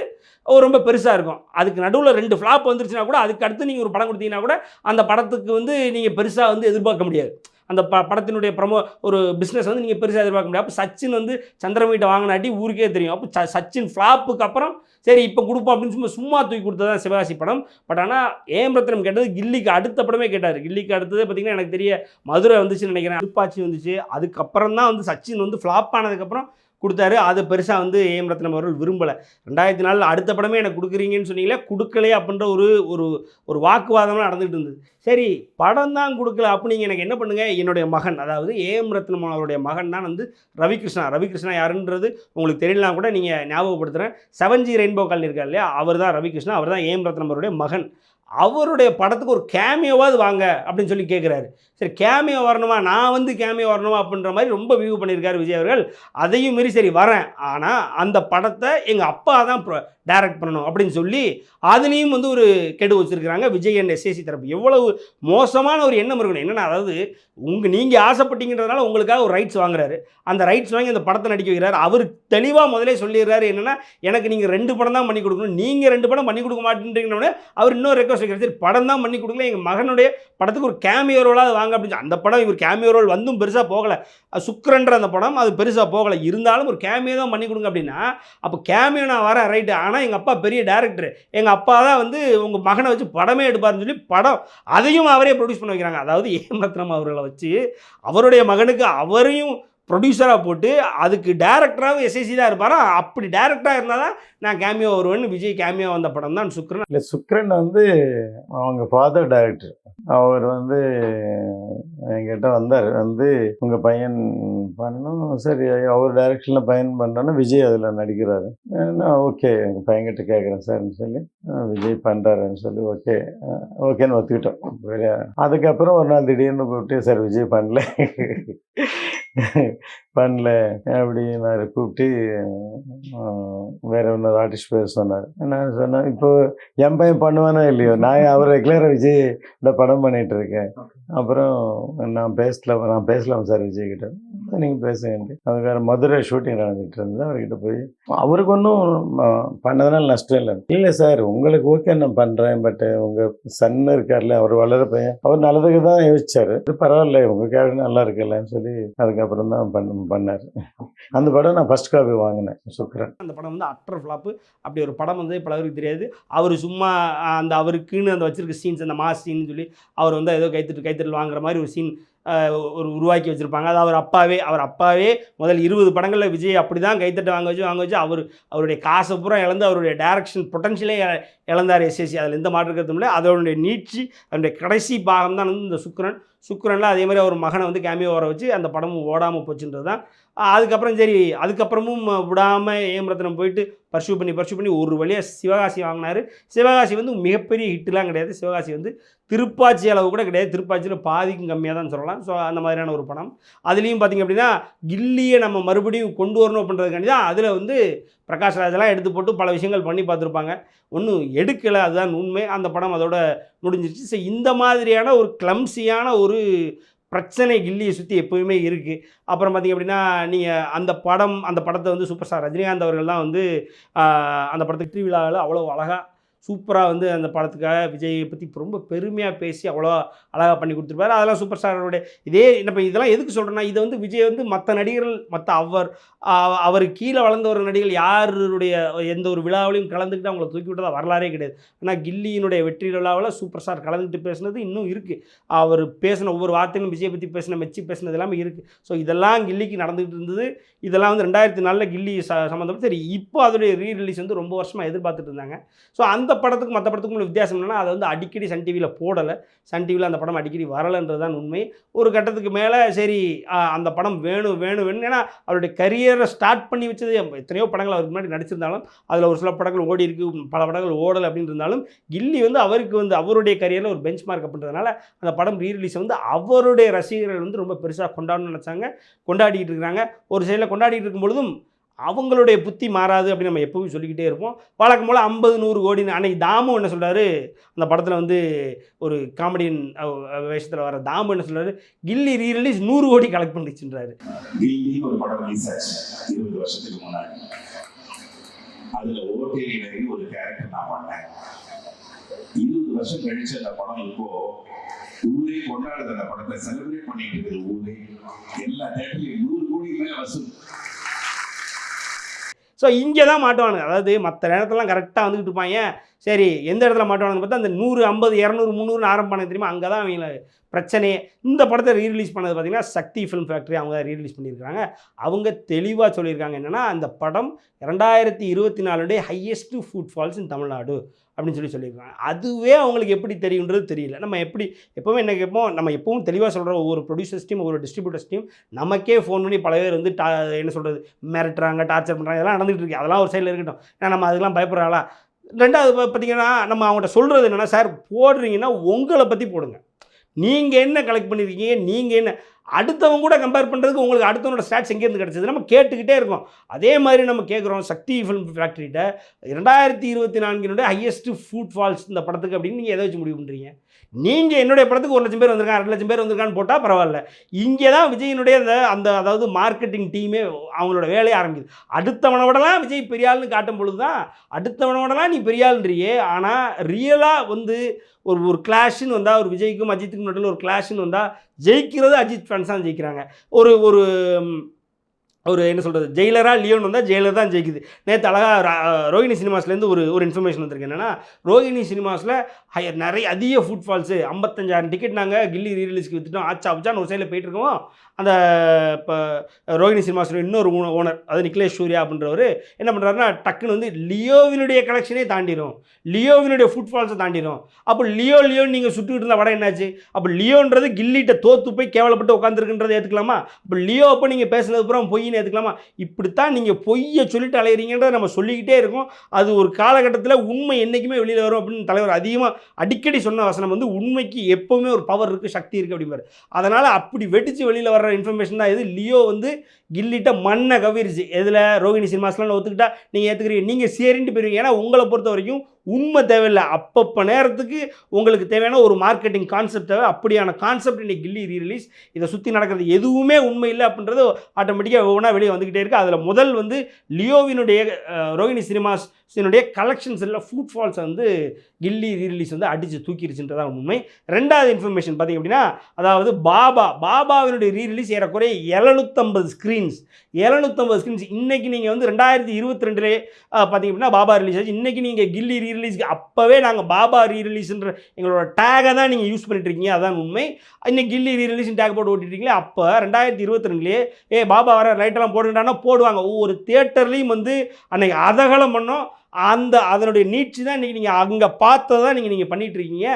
ரொம்ப பெருசாக இருக்கும். அதுக்கு நடுவில் ரெண்டு ஃப்ளாப் வந்துருச்சுன்னா கூட அதுக்கு அடுத்து நீங்கள் ஒரு படம் கொடுத்தீங்கன்னா கூட அந்த படத்துக்கு வந்து நீங்கள் பெருசாக வந்து எதிர்பார்க்க முடியாது. அந்த ப படத்தினுடைய ப்ரமோ ஒரு பிஸ்னஸ் வந்து நீங்கள் பெருசாக எதிர்பார்க்க முடியாது. அப்போ சச்சின் வந்து சந்திரமீட்டை வாங்கினாட்டி ஊருக்கே தெரியும். அப்போ ச சச்சின் ஃப்ளாப்புக்கு அப்புறம் சரி இப்போ கொடுப்போம் அப்படின்னு சும்மா சும்மா தூக்கி கொடுத்ததான் சிவகாசி படம். பட் ஆனால் ஏம் ரத்னம் கேட்டது கில்லிக்கு அடுத்த படமே கேட்டார். கில்லிக்கு அடுத்தது பார்த்தீங்கன்னா எனக்கு தெரிய மதுரை வந்துச்சுன்னு நினைக்கிறேன். திருப்பாச்சி வந்துச்சு. அதுக்கப்புறம் தான் வந்து சச்சின் வந்து ஃப்ளாப் ஆனதுக்கப்புறம் கொடுத்தாரு. அது பெருசாக வந்து ஏம் ரத்னம் அவர்கள் விரும்பலை. ரெண்டாயிரத்தி நாலில் அடுத்த படமே எனக்கு கொடுக்குறீங்கன்னு சொன்னீங்களே கொடுக்கலையே அப்படின்ற ஒரு ஒரு ஒரு வாக்குவாதம்லாம் நடந்துகிட்டு இருந்தது. சரி படம் தான் கொடுக்கல அப்போ நீங்கள் எனக்கு என்ன பண்ணுங்கள் என்னுடைய மகன் அதாவது ஏஎம் ரத்னம் அவருடைய மகன் தான் வந்து ரவிகிருஷ்ணா. ரவிகிருஷ்ணா யாருன்றது உங்களுக்கு தெரியலாம் கூட நீங்கள் ஞாபகப்படுத்துகிறேன் செவன் ஜி ரெயின்போ காலனி இருக்கார் இல்லையா? அவர் தான் ரவிகிருஷ்ணா அவர் தான் ஏஎம் ரத்னம் அவருடைய மகன். அவருடைய படத்துக்கு ஒரு கேமியோவாவது வாங்க அப்படின்னு சொல்லி கேட்குறாரு சரி கேமியோ வரணுமா? நான் வந்து கேமியோ வரணுமா அப்படின்ற மாதிரி ரொம்ப வியூ பண்ணியிருக்காரு விஜய் அவர்கள். அதையும் மீறி சரி வரேன். ஆனால் அந்த படத்தை எங்கள் அப்பா தான் டைரக்ட் பண்ணணும் அப்படின்னு சொல்லி அதுலேயும் வந்து ஒரு கெடு வச்சுருக்கிறாங்க விஜய் அண்ட் எஸ்ஏசி தரப்பு. எவ்வளவு மோசமான ஒரு எண்ணம் இருக்கணும். என்னென்னா அதாவது உங்கள் நீங்கள் ஆசைப்பட்டீங்கன்றதுனால உங்களுக்காக ஒரு ரைட்ஸ் வாங்குறாரு. அந்த ரைட்ஸ் வாங்கி அந்த படத்தை நடிக்க வைக்கிறாரு. அவர் தெளிவாக முதலே சொல்லிடுறாரு என்னென்னா எனக்கு நீங்கள் ரெண்டு படம் தான் பண்ணி கொடுக்கணும். நீங்கள் ரெண்டு படம் பண்ணி கொடுக்க மாட்டேன்றீங்கன்னு அவர் இன்னொரு ரெக்வஸ்ட் வைக்கிறார் படம் தான் பண்ணி கொடுக்கல. எங்கள் மகனுடைய படத்துக்கு ஒரு கேமியோ ரோலாக வாங்க அப்படின்னு அந்த படம் இவர் கேமியோ ரோல் வந்தும் பெருசாக போகலை. சுக்கரன்ற அந்த படம் அது பெருசாக போகலை. இருந்தாலும் ஒரு கேமியோ தான் பண்ணி கொடுங்க அப்படின்னா அப்போ கேமியோ நான் வரேன் ரைட்டு ஆனால் எங்கள் அப்பா பெரிய டேரக்டர் எங்கள் அப்பா தான் வந்து உங்கள் மகனை வச்சு படமே எடுப்பாருன்னு சொல்லி படம் அதையும் அவரே ப்ரொடியூஸ் பண்ண வைக்கிறாங்க. அதாவது ஏம் அவர்களை வச்சு அவருடைய மகனுக்கு அவரையும் ப்ரொடியூசராக போட்டு அதுக்கு டேரக்டராகவும் எஸ்ஐசி தான் இருப்பாரா? அப்படி டேரக்டராக இருந்தால் தான் நான் கேமியோ வருவேன்னு விஜய் கேமியோ வந்த படம் தான் சுக்ரன் இல்லை சுக்ரன் வந்து அவங்க ஃபாதர் டேரக்டர் அவர் வந்து என்கிட்ட வந்தார். வந்து உங்கள் பையன் பண்ணணும். சரி அவர் டைரக்ஷனில் பையன் பண்ணுறோன்னா விஜய் அதில் நடிக்கிறாரு. நான் ஓகே எங்கள் பையன்கிட்ட கேட்குறேன் சார்னு சொல்லி விஜய் பண்ணுறாருன்னு சொல்லி ஓகே ஓகேன்னு ஒத்துக்கிட்டோம். அதுக்கப்புறம் ஒரு நாள் திடீர்னு கூப்பிட்டு சார் விஜய் பண்ணல. பண்ணல அப்படின்னாரு கூப்பிட்டு வேற இன்னொரு ஆர்டிஸ்ட் பேர் சொன்னார். நான் சொன்னேன் இப்போ என் பையன் பண்ணுவானோ இல்லையோ? நான் அவர் ரெகுலராக விஜய் இந்த படம் பண்ணிட்டு இருக்கேன். அப்புறம் நான் பேசல நான் பேசலாம் சார் விஜய் கிட்ட நீங்கள் பேசுங்க அதுக்காக மதுரை ஷூட்டிங் நடந்துகிட்டு இருந்தது. அவர்கிட்ட போய் அவருக்கு ஒன்றும் பண்ணதுனால நஷ்டம் இல்லை. இல்லை சார் உங்களுக்கு ஓகே நான் பண்ணுறேன் பட் உங்கள் சன் இருக்கார்ல அவர் வளர பையன் அவர் நல்லதுக்கு தான் யோசிச்சார். இது பரவாயில்ல உங்கள் கேரக்டர் நல்லா இருக்குல்லன்னு சொல்லி அதுக்கப்புறம் தான் பண்ண பண்ணார். அந்த படம் நான் ஃபர்ஸ்ட் காப்பி வாங்கினேன் சுக்ரன் அந்த படம் வந்து அட்டர் ஃப்ளாப்பு அப்படி ஒரு படம் வந்து பலருக்கு தெரியாது. அவர் சும்மா அந்த அவருக்குன்னு அந்த வச்சிருக்க சீன்ஸ் அந்த மாஸ் சீன் சொல்லி அவர் வந்து ஏதோ கைத்தட்டு கைத்தட்டு வாங்குற மாதிரி ஒரு சீன் ஒரு உருவாக்கி வச்சுருப்பாங்க. அது அவர் அப்பாவே அவர் அப்பாவே முதல் இருபது படங்களில் விஜய் அப்படி தான் கைத்தட்டு வாங்க வச்சு வாங்க வச்சு அவர் அவருடைய காசை பூரா இழந்து அவருடைய டேரக்ஷன் பொட்டன்ஷியலே இழந்தார் எஸ்எஸ்சி அதில் எந்த மாற்று கருத்தும் இல்லை. அதனுடைய நீட்சி அதனுடைய கடைசி பாகம் தான் வந்து இந்த சுக்ரன் சுக்ரனில் அதே மாதிரி அவர் மகனை வந்து கேமியோ வர வச்சு அந்த படமும் ஓடாமல் போச்சுன்றது தான். அதுக்கப்புறம் சரி அதுக்கப்புறமும் விடாமல் ஏமரத்தனம் போயிட்டு பர்சியூ பண்ணி பர்சியூ பண்ணி ஒரு வழியாக சிவகாசி வாங்கினார். சிவகாசி வந்து மிகப்பெரிய ஹிட்டுலாம் கிடையாது. சிவகாசி வந்து திருப்பாச்சி அளவு கூட கிடையாது. திருப்பாச்சியில் பாதிக்கும் கம்மியாக தான் சொல்லலாம். ஸோ அந்த மாதிரியான ஒரு படம். அதுலேயும் பார்த்திங்க அப்படின்னா கில்லியை நம்ம மறுபடியும் கொண்டு வரணும் அப்படின்றதுக்காண்டி தான் அதில் வந்து பிரகாஷ் ராஜெல்லாம் எடுத்து போட்டு பல விஷயங்கள் பண்ணி பார்த்துருப்பாங்க. ஒன்றும் எடுக்கலை அதுதான் உண்மை. அந்த படம் அதோட முடிஞ்சிருச்சு. ஸோ இந்த மாதிரியான ஒரு கிளம்சியான ஒரு பிரச்சனை கில்லியை சுற்றி எப்போயுமே இருக்குது அப்புறம் பார்த்திங்க அப்படின்னா நீங்கள் அந்த படம் அந்த படத்தை வந்து சூப்பர் ஸ்டார் ரஜினிகாந்த் அவர்கள்லாம் வந்து அந்த படத்துக்கு திருவிழாவில் அவ்வளோ அழகாக சூப்பராக வந்து அந்த படத்துக்காக விஜயை பற்றி ரொம்ப பெருமையாக பேசி அவ்வளோ அழகாக பண்ணி கொடுத்துருப்பாரு. அதெல்லாம் சூப்பர் ஸ்டாரோட இதே இப்போ இதெல்லாம் எதுக்கு சொல்கிறேன்னா இதை வந்து விஜய் வந்து மற்ற நடிகர்கள் மற்ற அவர் அவர் கீழே வளர்ந்த ஒரு நடிகர்கள் யாருடைய எந்த ஒரு விழாவிலையும் கலந்துக்கிட்டு அவங்கள தூக்கி விட்டதா வரலாறே கிடையாது. ஆனால் கில்லியினுடைய வெற்றி விழாவில் சூப்பர் ஸ்டார் கலந்துக்கிட்டு பேசினது இன்னும் இருக்குது அவர் பேசின ஒவ்வொரு வார்த்தையும் விஜய் பற்றி பேசின மெச்சி பேசினது எல்லாமே இருக்குது ஸோ இதெல்லாம் கில்லிக்கு நடந்துகிட்டு இருந்தது. இதெல்லாம் வந்து ரெண்டாயிரத்தி நாலில் கில்லி ச சம்மந்தப்பட்டு சரி இப்போ அதோடைய ரீ ரிலீஸ் வந்து ரொம்ப வருஷமாக எதிர்பார்த்துட்டு இருந்தாங்க. ஸோ அந்த படத்துக்கு மற்ற படத்துக்கும் உள்ள வித்தியாசம் என்னென்னா அதை வந்து அடிக்கடி சன் டிவியில் போடலை. சன் டிவியில் அந்த படம் அடிக்கடி வரலைன்றது தான் உண்மை. ஒரு கட்டத்துக்கு மேலே சரி அந்த படம் வேணும் வேணும் வேணும் ஏன்னா அவருடைய கரியரை ஸ்டார்ட் பண்ணி வச்சது எத்தனையோ படங்கள் அவருக்கு முன்னாடி நடிச்சிருந்தாலும் அதில் ஒரு சில படங்கள் ஓடி இருக்கு பல படங்கள் ஓடலை அப்படின்னு இருந்தாலும் கில்லி வந்து அவருக்கு வந்து அவருடைய கரியரில் ஒரு பெஞ்ச் மார்க் அப்படின்றதுனால அந்த படம் ரீரிலீஸை வந்து அவருடைய ரசிகர்கள் வந்து ரொம்ப பெருசாக கொண்டாடணும்னு நினச்சாங்க. கொண்டாடிட்டு இருக்கிறாங்க. ஒரு சைடில் கொண்டாடிட்டு இருக்கும் பொழுதும் அவங்களுடைய புத்தி மாறாது அப்படின்னு நம்ம எப்பவும் சொல்லிக்கிட்டே இருப்போம். வழக்கம் போல் ஐம்பது நூறு கோடின்னு அன்னைக்கு தாமு என்ன சொல்கிறாரு அந்த படத்தில் வந்து ஒரு காமெடியன் வேஷத்தில் வர தாமு என்ன சொல்கிறாரு கில்லி ரீரிலீஸ் நூறு கோடி கலெக்ட் பண்ணிச்சுன்றாரு கில்லி ஒரு படம் ரிலீஸ் ஆச்சு இருபது வருஷத்துக்கு முன்னாடி. அதுல ஓட்டேரியில ஒரு கேரக்டர் நான் பண்ணேன். இருபது வருஷம் கழிச்சு அந்த படம் இப்போ ஊரே கொண்டாடுது அந்த படத்தை. செலிப்ரேட் பண்ணிட்டு இருக்குது ஊரே. எல்லா தேட்டர்லையும் நூறு கோடி மேலே வசூல். ஸோ இங்கே தான் மாட்டுவானுங்க. அதாவது மற்ற நேரத்தெல்லாம் கரெக்டாக வந்துக்கிட்டு இருப்பாங்க. சரி எந்த இடத்துல மாட்டுவானு பார்த்தா அந்த நூறு ஐம்பது இரநூறு முந்நூறுன்னு ஆரம்பிப்பானுங்க தெரியுமா? அங்கே தான் அவங்க பிரச்சனையே. இந்த படத்தை ரீரிலீஸ் பண்ணது பார்த்தீங்கன்னா சக்தி ஃபிலிம் ஃபேக்ட்ரி அவங்க தான் ரீரிலீஸ் பண்ணியிருக்காங்க அவங்க தெளிவாக சொல்லியிருக்காங்க என்னென்னா அந்த படம் ரெண்டாயிரத்தி இருபத்தி நாலுடைய highest footfalls in Tamil Nadu அப்படின்னு சொல்லி சொல்லியிருக்காங்க. அதுவே அவங்களுக்கு எப்படி தெரியுன்றது தெரியல. நம்ம எப்படி எப்போவுமே என்ன கேட்போம்? நம்ம எப்பவும் தெளிவாக சொல்கிற ஒவ்வொரு ப்ரொடியூசர்ஸ் டீம் ஒவ்வொரு டிஸ்ட்ரிபியூட்டர்ஸ் டீம் நமக்கே ஃபோன் பண்ணி பல பேர் வந்து டா என்ன சொல்கிறது மிரட்டுறாங்க டார்ச்சர் பண்ணுறாங்க இதெல்லாம் நடந்துகிட்டு இருக்கு. அதெல்லாம் ஒரு சைடில் இருக்கட்டும். ஏன்னா நம்ம அதுக்கெல்லாம் பயப்படுறாங்களா ரெண்டாவது பார்த்தீங்கன்னா நம்ம அவங்கள்ட்ட சொல்கிறது என்னென்னா சார் போடுறீங்கன்னா உங்களை பற்றி போடுங்க. நீங்கள் என்ன கலெக்ட் பண்ணியிருக்கீங்க நீங்கள் என்ன? அடுத்தவங்க கூட கம்பேர் பண்ணுறதுக்கு உங்களுக்கு அடுத்தவனோட ஸ்டாட்ஸ் எங்கேருந்து கிடச்சிது? நம்ம கேட்டுக்கிட்டே இருக்கோம். அதே மாதிரி நம்ம கேட்குறோம் சக்தி ஃபிலிம் ஃபேக்ட்ரிகிட்ட ரெண்டாயிரத்தி இருபத்தி நான்கினுடைய ஹையஸ்ட் ஃபுட் ஃபால்ஸ் இந்த படத்துக்கு அப்படின்னு நீங்கள் எதை வச்சு முடிவு பண்ணுறீங்க நீங்கள் என்னுடைய படத்துக்கு ஒரு லட்சம் பேர் வந்திருக்காங்க ரெண்டு லட்சம் பேர் வந்திருக்கான்னு போட்டால் பரவாயில்ல. இங்கே தான் விஜயினுடைய அந்த அந்த அதாவது மார்க்கெட்டிங் டீமே அவங்களோட வேலையை ஆரம்பிக்குது. அடுத்தவனை விடலாம் விஜய் பெரியாள்னு காட்டும் பொழுது தான் அடுத்தவனை விடலாம் நீ பெரியாள்ன்றியே ஆனால் ரியலாக வந்து ஒரு ஒரு கிளாஷுன்னு வந்தால் ஒரு விஜய்க்கும் அஜித்துக்கும் நடுவில் ஒரு கிளாஷுன்னு வந்தால் ஜெயிக்கிறது அஜித் ஃபேன்ஸ் தான் ஜெயிக்கிறாங்க. ஒரு ஒரு ஒரு என்ன சொல்கிறது ஜெயிலராக லியோன் வந்தால் ஜெயிலர் தான் ஜெயிக்குது. நேற்று அழகாக ரோஹிணி சினிமாஸ்லேருந்து ஒரு ஒரு இன்ஃபர்மேஷன் வந்திருக்கு. என்னென்னா ரோஹிணி சினிமாஸில் ஹையர் நிறைய அதிக ஃபுட் ஃபால்ஸு ஐம்பத்தஞ்சாயிரம் டிக்கெட் நாங்கள் கில்லி ரீரிலீஸ்க்கு விற்றுட்டோம் ஆச்சா ஆச்சான்னு ஒரு சைடில் போயிட்டுருக்கோம் அந்த இப்போ ரோஹிணி சினிமாஸோட இன்னொரு ஓனர் அது நிக்லேஷ் சூர்யா அப்படின்றவர் என்ன பண்ணுறாருன்னா டக்குன்னு வந்து லியோவினுடைய கலெக்ஷனே தாண்டிடும் லியோவினுடைய ஃபுட் ஃபால்ஸை தாண்டிடும் அப்போ லியோ லியோன்னு நீங்கள் சுட்டுக்கிட்டு இருந்த வடம் என்னாச்சு? அப்போ லியோன்றது கில்லிட்ட தோத்து போய் கேவலப்பட்டு உட்காந்துருக்குன்றதை ஏற்றுக்கலாமா அப்போ லியோ அப்போ நீங்கள் பேசுனது அப்புறம் பொய்ன்னு ஏற்றுக்கலாமா இப்படித்தான் நீங்கள் பொய்யை சொல்லிட்டு அலையிறீங்கன்றத நம்ம சொல்லிக்கிட்டே இருக்கோம். அது ஒரு காலகட்டத்தில் உண்மை என்றைக்குமே வெளியில் வரும் அப்படின்னு தலைவர் அதிகமாக அடிக்கடி சொன்ன வசனம் வந்து உண்மைக்கு எப்போவுமே ஒரு பவர் இருக்குது சக்தி இருக்குது அப்படிம்பார். அதனால் அப்படி வெடித்து வெளியில் வர வர்ற இன்ஃபர்மேஷன் தான் இது. லியோ வந்து கில்லிட்ட மண்ணை கவிருச்சு. எதில்? ரோகிணி சினிமாஸ்லாம் ஒத்துக்கிட்டா நீங்கள் ஏற்றுக்கிறீங்க நீங்கள் சரின்ட்டு போயிருவீங்க. ஏன்னா உங்களை பொறுத்த வரைக்கும் உண்மை தேவையில்லை. அப்பப்போ நேரத்துக்கு உங்களுக்கு தேவையான ஒரு மார்க்கெட்டிங் கான்செப்ட் தேவை. அப்படியான கான்செப்ட் இன்னைக்கு கில்லி ரீரிலீஸ் இதை சுற்றி நடக்கிறது எதுவுமே உண்மை இல்லை அப்படின்றது ஆட்டோமேட்டிக்காக ஒவ்வொன்றா வெளியே வந்துக்கிட்டே இருக்குது அதில் முதல் வந்து லியோவினுடைய ரோஹிணி சினிமாஸ் சினிமாஸினுடைய கலெக்ஷன்ஸ் இல்லை ஃபுட் ஃபால்ஸ் வந்து கில்லி ரீரிலீஸ் வந்து அடித்து தூக்கிடுச்சுன்றதான் உண்மை. ரெண்டாவது இன்ஃபர்மேஷன் பார்த்தீங்க அப்படின்னா அதாவது பாபா பாபாவினுடைய ரீரிலீஸ் ஏறக்குறைய எழுநூத்தம்பது ஸ்க்ரீன்ஸ் எழுநூத்தம்பது ஸ்க்ரீன்ஸ் இன்றைக்கி நீங்கள் வந்து ரெண்டாயிரத்தி இருபத்தி ரெண்டுலே பார்த்தீங்க அப்படின்னா பாபா ரிலீஸ் ஆச்சு. இன்றைக்கி நீங்கள் கில்லி ரீ ரீரிலீஸ்க்கு அப்போவே நாங்கள் பாபா ரீரிலீஸ்ன்ற எங்களோட டேகை தான் நீங்கள் யூஸ் பண்ணிட்டுருக்கீங்க. அதான் உண்மை. இன்னைக்கு கில்லி ரீரிலீஸ் டேக் போட்டு ஓட்டிட்டீங்களே அப்போ ரெண்டாயிரத்தி இருபத்தி ரெண்டுலேயே ஏ பாபா வர லைட்டெல்லாம் போட்டுட்டானா போடுவாங்க. ஒவ்வொரு தேட்டர்லேயும் வந்து அன்னைக்கு அதகலம் பண்ணோம். அந்த அதனுடைய நீட்சி தான் இன்றைக்கி நீங்கள் அங்கே பார்த்ததான் நீங்கள் நீங்கள் பண்ணிகிட்ருக்கீங்க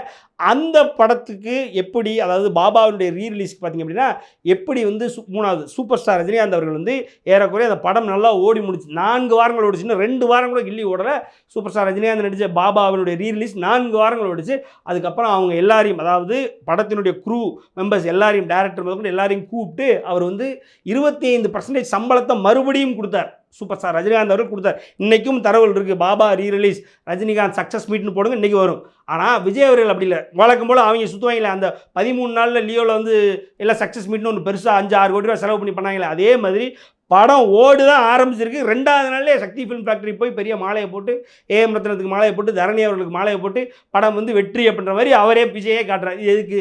அந்த படத்துக்கு எப்படி அதாவது பாபாவுடைய ரீரிலீஸ்க்கு பார்த்தீங்க அப்படின்னா எப்படி வந்து மூணாவது சூப்பர் ஸ்டார் ரஜினிகாந்த் அவர்கள் வந்து ஏறக்குறைய அந்த படம் நல்லா ஓடி முடிச்சு நான்கு வாரங்கள் ஓடிச்சுன்னா ரெண்டு வாரம் கூட கில்லி ஓடல. சூப்பர் ஸ்டார் ரஜினிகாந்த் நடித்த பாபாவினுடைய ரீரிலீஸ் நான்கு வாரங்கள் ஓடிச்சு. அதுக்கப்புறம் அவங்க எல்லாரையும் அதாவது படத்தினுடைய க்ரூ மெம்பர்ஸ் எல்லாரையும் டேரக்டர் முதல்கொண்டு எல்லாரையும் கூப்பிட்டு அவர் வந்து இருபத்தி ஐந்து பர்சன்டேஜ் சம்பளத்தை மறுபடியும் கொடுத்தார். சூப்பர் ஸ்டார் ரஜினிகாந்த் அவர்கள் கொடுத்தார் இன்றைக்கும் தரவுகள் இருக்குது Baba rerelease Rajinikanth success மீட்னு போடுங்க இன்றைக்கி வரும். ஆனால் விஜய் அவர்கள் அப்படி இல்லை. வழக்கம் போல் அவங்க சுற்றுவாங்களே அந்த பதிமூணு நாளில் லியோவில் வந்து எல்லாம் சக்ஸஸ் மீட்னு ஒன்று பெருசாக அஞ்சு ஆறு கோடி ரூபா செலவு பண்ணி பண்ணாங்களே அதே மாதிரி படம் ஓடு தான் ஆரம்பிச்சிருக்கு. ரெண்டாவது நாள்லேயே சக்தி ஃபிலிம் ஃபேக்டரி போய் பெரிய மாலையை போட்டு ஏஎம் ரத்னத்துக்கு மாலையை போட்டு தரணி அவர்களுக்கு மாலையை போட்டு படம் வந்து வெற்றி அப்படின்ற மாதிரி அவரே விஜயே காட்டுறாரு. இது எதுக்கு?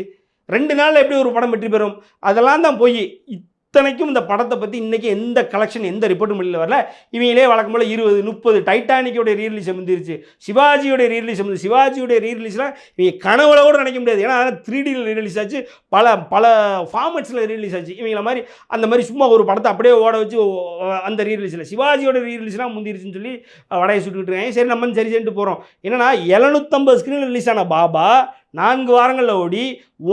ரெண்டு நாளில் எப்படி ஒரு படம் வெற்றி பெறும்? அதெல்லாம் தான் போய் இத்தனைக்கும் இந்த படத்தை பற்றி இன்றைக்கி எந்த கலெக்ஷன் எந்த ரிப்போர்ட்டும் வெளியில் வரல. இவங்களே வழக்கம் போல் இருபது முப்பது டைட்டானிக்கோட ரீரிலீஸ் வந்துருச்சு சிவாஜியோட ரீரிலீஸ் வந்து சிவாஜியோடைய ரீரிலீஸ்லாம் இவங்க கனவுல கூட நினைக்க முடியாது. ஏன்னா த்ரீ டியில் ரீரிலீஸ் ஆச்சு. பல பல ஃபார்மட்ஸில் ரீரிலீஸ் ஆச்சு. இவங்கள மாதிரி அந்த மாதிரி சும்மா ஒரு படத்தை அப்படியே ஓட வச்சு ஓ- அந்த ரீரிலீஸில் சிவாஜியோட ரீரிலீஸ்லாம் முந்திருச்சுன்னு சொல்லி வடையை சுட்டுக்கிட்டு இருக்காங்க. சரி நம்ம சரி சென்று போகிறோம் என்னன்னா எழுநூற்றம்பது ஸ்க்ரீனில் ரிலீஸ் ஆன பாபா நான்கு வாரங்களில் ஓடி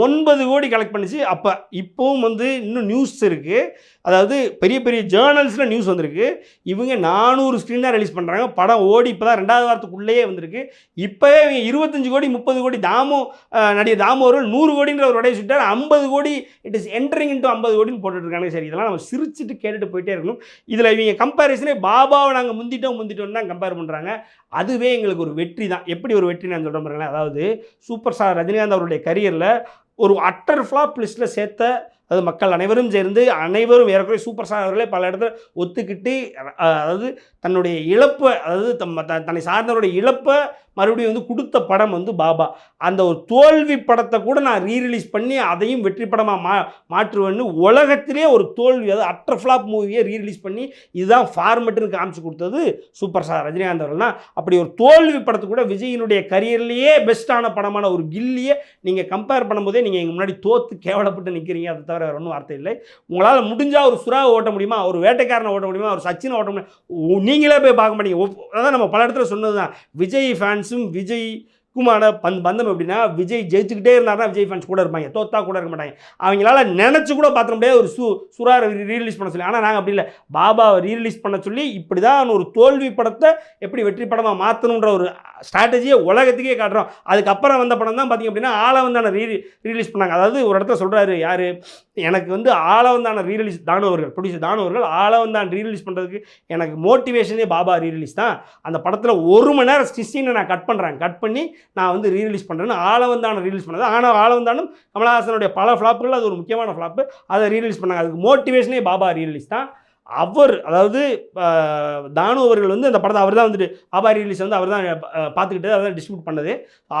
ஒன்பது கோடி கலெக்ட் பண்ணிச்சு. அப்போ இப்போவும் வந்து இன்னும் நியூஸ் இருக்குது அதாவது பெரிய பெரிய ஜேர்னல்ஸில் நியூஸ் வந்திருக்கு. இவங்க நானூறு ஸ்க்ரீனாக ரிலீஸ் பண்ணுறாங்க படம் ஓடி இப்போ தான் ரெண்டாவது வாரத்துக்குள்ளேயே வந்திருக்கு. இப்போவே இவங்க இருபத்தஞ்சு கோடி முப்பது கோடி தாமு நடிகர் தாமு அவர்கள் நூறு கோடின்ற ஒரு உடைய சுட்டார். ஐம்பது கோடி இட் இஸ் என்ட்ரிங் இன்ட்டு ஐம்பது கோடின்னு போட்டுட்ருக்காங்க சரி இதெல்லாம் நம்ம சிரிச்சுட்டு கேட்டுட்டு போயிட்டே இருக்கணும். இதில் இவங்க கம்பேரிசனே பாபாவை நாங்கள் முந்திட்டோம் முந்திட்டோம் தான் கம்பேர் பண்ணுறாங்க அதுவே எங்களுக்கு ஒரு வெற்றி தான். எப்படி ஒரு வெற்றி நான் சொல்கிறேன் பாருங்களேன். அதாவது சூப்பர் ஸ்டார் ரஜினிகாந்த் அவருடைய கரியரில் ஒரு அட்டர் ஃப்ளாப் லிஸ்ட்டில் சேர்த்த அது மக்கள் அனைவரும் சேர்ந்து அனைவரும் ஏறக்குறைய சூப்பர் ஸ்டார் அவர்களே பல இடத்துல ஒத்துக்கிட்டு அதாவது தன்னுடைய இழப்பை அதாவது தம் த- தன்னை சார்ந்தவருடைய இழப்பை மறுபடியும் வந்து கொடுத்த படம் வந்து பாபா. அந்த ஒரு தோல்வி படத்தை கூட நான் ரீரிலீஸ் பண்ணி அதையும் வெற்றி படமாக மா மாற்றுவேன்னு உலகத்திலே ஒரு தோல்வி அதாவது அட்டர் ஃப்ளாப் மூவியை ரீரிலீஸ் பண்ணி இதுதான் ஃபார்மெட்டுன்னு காமிச்சு கொடுத்தது சூப்பர் ஸ்டார் ரஜினிகாந்த் அவர்கள்னா அப்படி ஒரு தோல்வி படத்தை கூட விஜயினுடைய கரியர்லேயே பெஸ்ட்டான படமான ஒரு கில்லியை நீங்கள் கம்பேர் பண்ணும்போதே நீங்கள் எங்கள் முன்னாடி தோத்து கேவலப்பட்டு நிற்கிறீங்க அதை தவிர வேறு ஒன்றும் வார்த்தை இல்லை. உங்களால் முடிஞ்சால் ஒரு சுறாவை ஓட்ட முடியுமா? ஒரு வேட்டைக்காரனை ஓட்ட முடியுமா? ஒரு சச்சினை ஓட்ட முடியுமா? நீங்களே போய் பார்க்க மாட்டீங்க. அதான் நம்ம பல இடத்துல சொன்னது தான் விஜய் ஃபேன்ஸும் விஜய் குமான பந் பந்தம் எப்படின்னா விஜய் ஜெயிச்சுக்கிட்டே இருந்தாருன்னா விஜய் ஃபேன்ஸ் கூட இருப்பாங்க. தோத்தா கூட இருக்க மாட்டாங்க. அவங்களால நினச்சி கூட பார்த்துட முடியாது. ஒரு சு சுறாரை ரீரிலீஸ் பண்ண சொல்லி. ஆனால் நாங்கள் அப்படி இல்லை. பாபாவை ரீரிலீஸ் பண்ண சொல்லி இப்படி தான் ஒரு தோல்வி படத்தை எப்படி வெற்றி படமாக மாற்றணுன்ற ஒரு ஸ்ட்ராட்டஜியை உலகத்துக்கே காட்டுறோம். அதுக்கப்புறம் வந்த படம் தான் பார்த்திங்க அப்படின்னா ஆளவந்தான ரீ ரீலீஸ் பண்ணாங்க. அதாவது ஒரு இடத்துல சொல்கிறாரு யார்? எனக்கு வந்து ஆளவந்தான ரீரிலீஸ் தானவர்கள் ப்ரொடியூசர் தானவர்கள் ஆளவந்தான் ரீரிலீஸ் பண்ணுறதுக்கு எனக்கு மோட்டிவேஷனே பாபா ரீரிலீஸ் தான். அந்த படத்தில் ஒரு மணி நேரம் ஸ்டிச்சினை நான் கட் பண்ணுறேன் கட் பண்ணி நான் வந்து ரீரிலீஸ் பண்ணுறேன்னு ஆளவந்தான ரீரிலீஸ் பண்ணது. ஆனால் ஆளவந்தானும் கமலஹாசனுடைய பல ஃப்ளாப்புகள் அது ஒரு முக்கியமான ஃப்ளாப்பு அதை ரீரிலீஸ் பண்ணாங்க. அதுக்கு மோட்டிவேஷனே பாபா ரீரிலீஸ் தான். அவர் அதாவது தானு அவர்கள் வந்து அந்த படத்தை அவர் தான் வந்துட்டு ஆபாரி ரீரிலீஸ் வந்து அவர் தான் பார்த்துக்கிட்டு அவர் தான் டிஸ்ட்ரிபியூட் பண்ணது.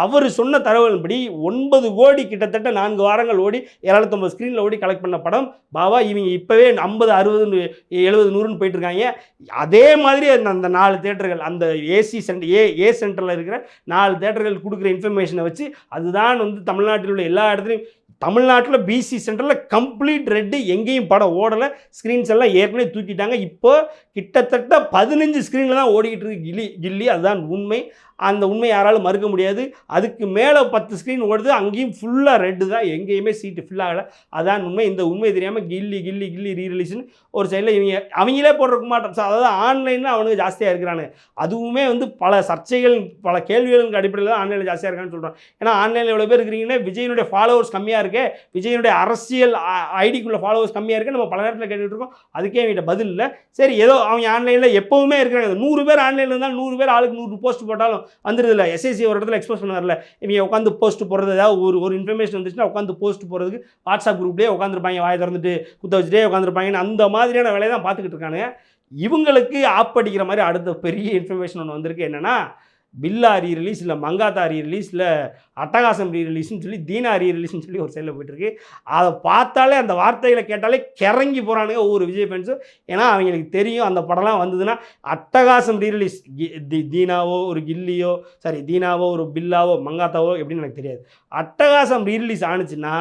அவர் சொன்ன தரவுகளின்படி ஒன்பது கோடி கிட்டத்தட்ட நான்கு வாரங்கள் ஓடி இரநூத்தொம்பது ஸ்க்ரீனில் ஓடி கலெக்ட் பண்ண படம். பாபா இவங்க இப்போவே ஐம்பது அறுபது எழுபது நூறுன்னு போயிட்டுருக்காங்க. அதே மாதிரி அந்த அந்த நாலு தேட்டர்கள் அந்த ஏசி சென்டர் ஏ ஏ சென்டரில் இருக்கிற நாலு தேட்டர்கள் கொடுக்குற இன்ஃபர்மேஷனை வச்சு அதுதான் வந்து தமிழ்நாட்டில் உள்ள எல்லா இடத்துலையும் தமிழ்நாட்டில் பிசி சென்டரில் கம்ப்ளீட் ரெட்டு எங்கேயும் படம் ஓடலை. ஸ்க்ரீன்ஸ் எல்லாம் ஏற்கனவே தூக்கிட்டாங்க. இப்போ கிட்டத்தட்ட பதினஞ்சு ஸ்க்ரீனில் தான் ஓடிக்கிட்டு இருக்கு. கில்லி கில்லி அதுதான் உண்மை. அந்த உண்மை யாராலும் மறுக்க முடியாது. அதுக்கு மேலே பத்து ஸ்க்ரீன் ஓடுது. அங்கேயும் ஃபுல்லாக ரெட்டு தான். எங்கேயுமே சீட்டு ஃபில் ஆகலை. அதான் உண்மை. இந்த உண்மை தெரியாமல் கில்லி கில்லி கில்லி ரீரிலீஸ்னு ஒரு சைடில் இவங்க அவங்களே போட்டிருக்க மாட்டோம். அதாவது ஆன்லைனில் அவனுக்கு ஜாஸ்தியாக இருக்கிறானு அதுவுமே வந்து பல சர்ச்சைகள் பல கேள்விகளுக்கு அடிப்படையில் தான் ஆன்லைனில் ஜாஸ்தியாக இருக்கான்னு சொல்கிறோம் ஏன்னா ஆன்லைனில் எவ்வளோ பேர் இருக்கிறீங்கன்னா விஜயனுடைய ஃபாலோவர்ஸ் கம்மியாக இருக்கே. விஜயனுடைய அரசியல் ஐடிக்குள்ள ஃபாலோவர்ஸ் கம்மியாக இருக்கே. நம்ம பல நேரத்தில் கேட்டுட்டு இருக்கோம். அதுக்கே என்கிட்ட பதில் இல்லை. சரி ஏதோ அவங்க ஆன்லைனில் எப்போவுமே இருக்கிறாங்க. நூறு பேர் ஆன்லைனில் இருந்தாலும் நூறு பேர் ஆளுக்கு நூறு போஸ்ட் போட்டாலும் வந்துடுதில்ல எஸ்எஸ்சி ஒரு இடத்துல எக்ஸ்போஸ் பண்ணுவார்ல. இவங்க உட்காந்து போஸ்ட் போடுறது ஏதாவது ஒரு ஒரு இன்ஃபர்மேஷன் வந்துச்சுன்னா உட்காந்து போஸ்ட் போடுறதுக்கு வாட்ஸ்அப் குரூப்லேயே உட்காந்துருப்பாங்க வாயை திறந்துட்டு குத்த வச்சுட்டே உட்காந்துருப்பாங்கன்னு அந்த மாதிரியான வேலையை தான் பார்த்துக்கிட்டு இருக்கானுங்க. இவங்களுக்கு ஆப்படிக்கிற மாதிரி அடுத்த பெரிய இன்ஃபர்மேஷன் ஒன்று வந்திருக்கு. என்னென்னா பில்லாரி ரிலீஸ் இல்லை மங்காத்தாரி ரிலீஸ் இல்லை அட்டகாசம் ரீ ரிலீஸ்னு சொல்லி தீனா ரீ ரிலீஸ்னு சொல்லி ஒரு சைடில் போயிட்டுருக்கு. அதை பார்த்தாலே அந்த வார்த்தைகளை கேட்டாலே கிறங்கி போகிறானுங்க ஒவ்வொரு விஜய் ஃபேன்ஸும் ஏன்னா அவங்களுக்கு தெரியும் அந்த படம்லாம் வந்ததுன்னா அட்டகாசம் ரீ ரிலீஸ் தீனாவோ ஒரு கில்லியோ சாரி தீனாவோ ஒரு பில்லாவோ மங்காத்தாவோ எப்படின்னு எனக்கு தெரியாது. அட்டகாசம் ரீரிலீஸ் ஆணுச்சுன்னா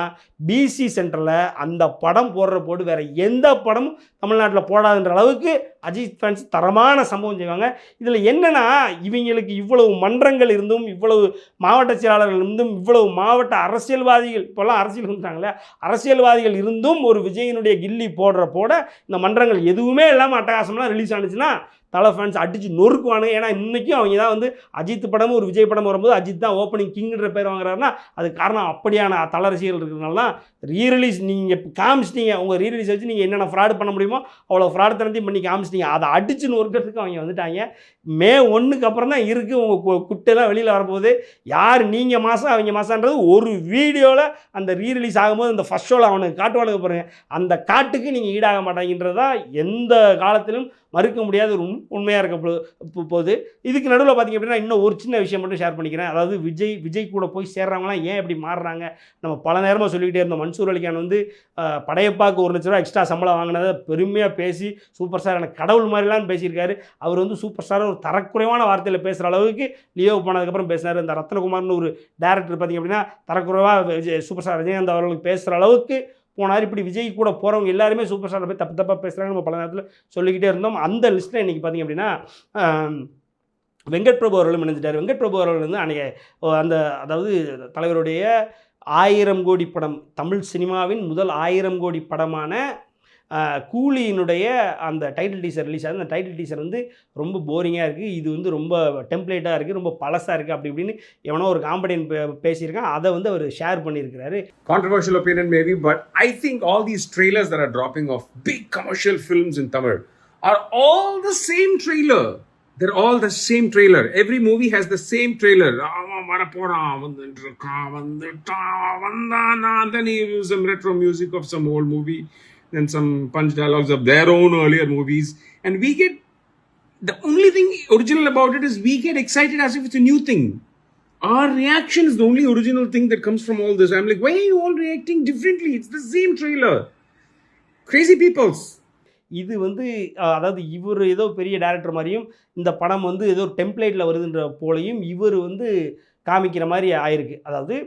பிசி சென்டரில் அந்த படம் போடுற போட்டு வேறு எந்த படமும் தமிழ்நாட்டில் போடாதுன்ற அளவுக்கு அஜித் ஃபேன்ஸ் தரமான சம்பவம் செய்வாங்க. இதில் என்னென்னா இவங்களுக்கு இவ்வளவு மன்றங்கள் இருந்தும் இவ்வளவு மாவட்ட செயலாளர்கள் இருந்தும் இவ்வளவு மாவட்ட அரசியல்வாதிகள் இப்போல்லாம் அரசியல் வந்துட்டாங்களே அரசியல்வாதிகள் இருந்தும் ஒரு விஜயனுடைய கில்லி போடுற போட இந்த மன்றங்கள் எதுவுமே இல்லாமல் அட்டகாசம்லாம் ரிலீஸ் ஆனுச்சுன்னா தலை ஃபேன்ஸ் அடித்து நொறுக்குவானுங்க. ஏன்னா இன்றைக்கும் அவங்க தான் வந்து அஜித் படமும் ஒரு விஜய் படம் வரும்போது அஜித் தான் ஓப்பனிங் கிங்ன்ற பேர் வாங்குறாருன்னா அது காரணம் அப்படியான தலை ரசிகர்கள் இருக்கிறதுனால தான் ரீரிலீஸ் நீங்கள் காமிச்சிட்டீங்க. உங்கள் ரீரிலீஸ் வச்சு நீங்கள் என்னென்ன ஃப்ராட் பண்ண முடியுமோ அவ்வளோ ஃப்ராட் தனத்தையும் பண்ணி காமிச்சிட்டீங்க. அதை அடிச்சு நொறுக்கிறதுக்கு அவங்க வந்துட்டாங்க. மே ஒன்றுக்கு அப்புறம் தான் இருக்குது உங்கள் குட்டெல்லாம் வெளியில் வரப்போகுது யார் நீங்கள் மாதம் அவங்க மாதன்றது ஒரு வீடியோவில் அந்த ரீரிலீஸ் ஆகும்போது அந்த ஃபஸ்ட் ஷோவில் அவனுக்கு காட்டுவானுங்க பாருங்கள் அந்த காட்டுக்கு நீங்கள் ஈடாக மாட்டாங்கன்றது தான் எந்த காலத்திலும் மறுக்க முடியாத ஒரு உண்மையாக இருக்க போது போகுது. இதுக்கு நடுவில் பார்த்தீங்க அப்படின்னா இன்னும் ஒரு சின்ன விஷயம் மட்டும் ஷேர் பண்ணிக்கிறேன். அதாவது விஜய் விஜய் கூட போய் சேர்றவங்களாம் ஏன் இப்படி மாறுறாங்க? நம்ம பல நேரமாக சொல்லிக்கிட்டே இருந்தோம். மன்சூர் அலிகான் வந்து படையப்பாக்கு ஒரு லட்ச ரூபா எக்ஸ்ட்ரா சம்பளம் வாங்கினதை பெருமையாக பேசி சூப்பர் ஸ்டார் எனக்கு கடவுள் மாதிரிலாம் பேசியிருக்காரு. அவர் வந்து சூப்பர் ஸ்டார் ஒரு தரக்குறைவான வார்த்தையில் பேசுகிற அளவுக்கு லியோ போனதுக்கப்புறம் பேசினார். இந்த ரத்னகுமார்னு ஒரு டேரக்டர் பார்த்தீங்க அப்படின்னா தரக்குறைவாக விஜய் சூப்பர் ஸ்டார் ரஜினிகாந்த் அவர்களுக்கு பேசுகிற அளவுக்கு போனார். இப்படி விஜய் கூட போகிறவங்க எல்லாருமே சூப்பர் ஸ்டாரில் போய் தப்பு தப்பாக பேசுகிறாங்க நம்ம பல நேரத்தில் சொல்லிக்கிட்டே இருந்தோம். அந்த லிஸ்ட்டில் இன்றைக்கி பார்த்தீங்க அப்படின்னா வெங்கட் பிரபு அவர்களும் இணைஞ்சிட்டார். வெங்கட் பிரபு அவர்கள் வந்து அன்றைக்கி அந்த அதாவது தலைவருடைய ஆயிரம் கோடி படம் தமிழ் சினிமாவின் முதல் ஆயிரம் கோடி படமான கூலியினுடைய அந்த டைட்டில் டீசர் ரிலீஸ் ஆகுது அந்த டைட்டில் டீசர் வந்து ரொம்ப போரிங்காக இருக்குது இது வந்து ரொம்ப டெம்ப்ளேட்டாக இருக்குது ரொம்ப பழசாக இருக்குது அப்படி இப்படின்னு எவனோ ஒரு காம்படியன் பேசியிருக்கான் அதை வந்து அவர் ஷேர் பண்ணியிருக்கிறாரு controversial opinion maybe but I think all these trailers that are dropping off big commercial films in Tamil are all the same trailer there all the same trailer every movie has the same trailer அவன் வரப்போறான் வந்துட்டு இருக்கான் வந்துட்டான் வந்தான் நான் தான் நீ some retro music of some old movie then some punch dialogues of their own earlier movies, and we get the only thing original about it is we get excited as if it's a new thing. Our reaction is the only original thing that comes from all this. I'm like, why are you all reacting differently? It's the same trailer. Crazy peoples. இது வந்து அதாவது இவர் ஏதோ பெரிய director மாதிரியும் இந்த படம் வந்து ஏதோ டெம்ப்ளேட்டில் வருதுன்ற போலையும் இவர் வந்து காமிக்கிற மாதிரி ஆயிருக்கு அதாவது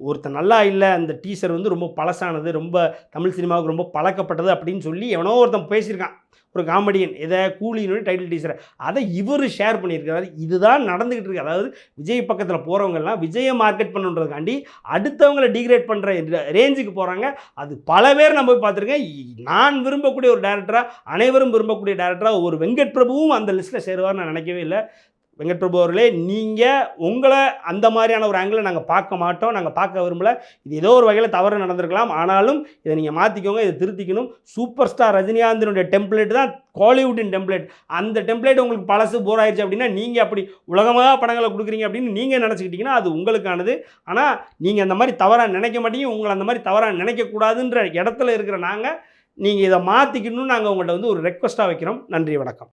ஒருத்தன் நல்லா இல்லை அந்த டீசர் வந்து ரொம்ப பழசானது ரொம்ப தமிழ் சினிமாவுக்கு ரொம்ப பழக்கப்பட்டது அப்படின்னு சொல்லி எவனோ ஒருத்தன் பேசியிருக்கான். ஒரு காமெடியன் எதை கூலின்னு டைட்டில் டீசரை அதை இவர் ஷேர் பண்ணியிருக்கிறாரு இதுதான் நடந்துக்கிட்டு இருக்கு. அதாவது விஜய் பக்கத்தில் போகிறவங்கெல்லாம் விஜயை மார்க்கெட் பண்ணுன்றதுக்காண்டி அடுத்தவங்களை டிகிரேட் பண்ணுற ரேஞ்சுக்கு போகிறாங்க அது பல பேர் நான் போய் பார்த்துருக்கேன். நான் விரும்பக்கூடிய ஒரு டேரக்டராக அனைவரும் விரும்பக்கூடிய டேரக்டராக ஒரு வெங்கட் பிரபுவும் அந்த லிஸ்ட்டில் சேருவார்னு நான் நினைக்கவே இல்லை. வெங்கட் பிரபு அவர்களே நீங்கள் உங்களை அந்த மாதிரியான ஒரு ஆங்கிளை நாங்கள் பார்க்க மாட்டோம். நாங்கள் பார்க்க விரும்பல. இது ஏதோ ஒரு வகையில் தவறு நடந்திருக்கலாம். ஆனாலும் இதை நீங்கள் மாற்றிக்கோங்க இதை திருத்திக்கணும். சூப்பர் ஸ்டார் ரஜினிகாந்தினுடைய டெம்ப்ளேட் தான் காலிவுட்டின் டெம்ப்ளேட் அந்த டெம்ப்ளேட் உங்களுக்கு பழசு போர் ஆயிடுச்சு அப்படின்னா நீங்கள் அப்படி உலகமாக படங்களை கொடுக்குறீங்க அப்படின்னு நீங்கள் நினச்சிக்கிட்டிங்கன்னா அது உங்களுக்கானது. ஆனால் நீங்கள் அந்த மாதிரி தவறாக நினைக்க மாட்டீங்க. உங்களை அந்த மாதிரி தவறாக நினைக்கக்கூடாதுன்ற இடத்துல இருக்கிற நாங்கள் நீங்கள் இதை மாற்றிக்கணும்னு நாங்கள் உங்கள்கிட்ட வந்து ஒரு ரெக்வஸ்ட்டாக வைக்கிறோம். நன்றி வணக்கம்.